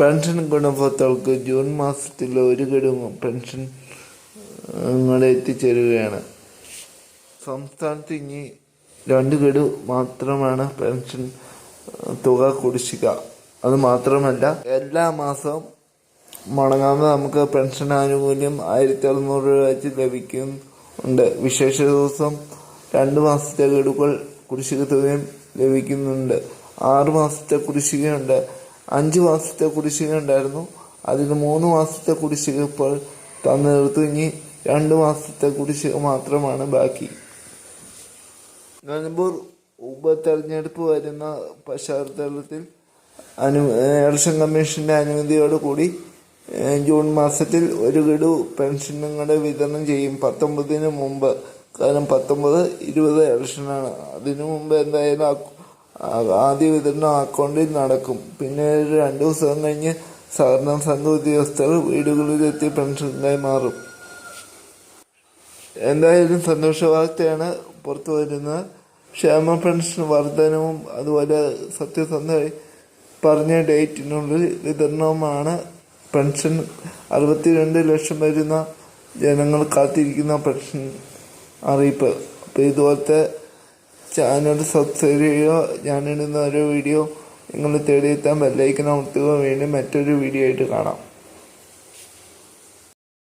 Pension ഗുണഭോക്താക്കൾക്ക് June മാസത്തിൽ ഒരു ഗഡു പെൻഷൻ എത്തിച്ചേരുകയാണ്. സംസ്ഥാനത്ത് ഇനി രണ്ട് ഗഡു മാത്രമാണ് പെൻഷൻ തുക കുടിശ്ശിക. അത് മാത്രമല്ല എല്ലാ മാസവും മുടങ്ങാതെ നമുക്ക് പെൻഷൻ ആനുകൂല്യം ആയിരത്തി അറുന്നൂറ് രൂപ വെച്ച് ലഭിക്കുന്നുണ്ട് വിശേഷ ദിവസം രണ്ട് മാസത്തെ ഗഡുക്കൾ കുടിശ്ശിക തുകയും ലഭിക്കുന്നുണ്ട്. ആറ് മാസത്തെ കുടിശ്ശികയുണ്ട്. അഞ്ച് മാസത്തെ കുടിശ്ശിക ഉണ്ടായിരുന്നു. അതിന് മൂന്ന് മാസത്തെ കുടിശ്ശിക ഇപ്പോൾ തന്നു ഇനി രണ്ട് മാസത്തെ കുടിശ്ശിക മാത്രമാണ് ബാക്കി. നിലമ്പൂർ ഉപതെരഞ്ഞെടുപ്പ് വരുന്ന പശ്ചാത്തലത്തിൽ അനു ഇലക്ഷൻ കമ്മീഷന്റെ അനുമതിയോടുകൂടി ജൂൺ മാസത്തിൽ ഒരു ഗഡു പെൻഷനുകളുടെ വിതരണം ചെയ്യും. പത്തൊമ്പതിന് മുമ്പ് കാരണം പത്തൊമ്പത് ഇരുപത് ഇലക്ഷനാണ്. അതിനു മുമ്പ് എന്തായാലും ആദ്യ വിതരണം അക്കൗണ്ടിൽ നടക്കും. പിന്നെ രണ്ടു ദിവസം കഴിഞ്ഞ് സഹകരണ സംഘ ഉദ്യോഗസ്ഥർ വീടുകളിലെത്തി പെൻഷനായി മാറും. എന്തായാലും സന്തോഷ വാർത്തയാണ് പുറത്തു വരുന്നത്. ക്ഷേമ പെൻഷൻ വർധനവും അതുപോലെ സത്യസന്ധമായി പറഞ്ഞ ഡേറ്റിനുള്ളിൽ വിതരണവുമാണ്. പെൻഷൻ അറുപത്തിരണ്ട് ലക്ഷം വരുന്ന ജനങ്ങൾ കാത്തിരിക്കുന്ന പെൻഷൻ അറിയിപ്പ്. അപ്പോൾ ഇതുപോലത്തെ ചാനൽ സബ്സ്ക്രൈബ് ചെയ്യുക. ഞാനിടുന്ന ഓരോ വീഡിയോ നിങ്ങൾ തേടിയെത്താൻ ബെല്ലൈക്കൻ അമർത്തുക. വേണ്ടി മറ്റൊരു വീഡിയോ ആയിട്ട് കാണാം.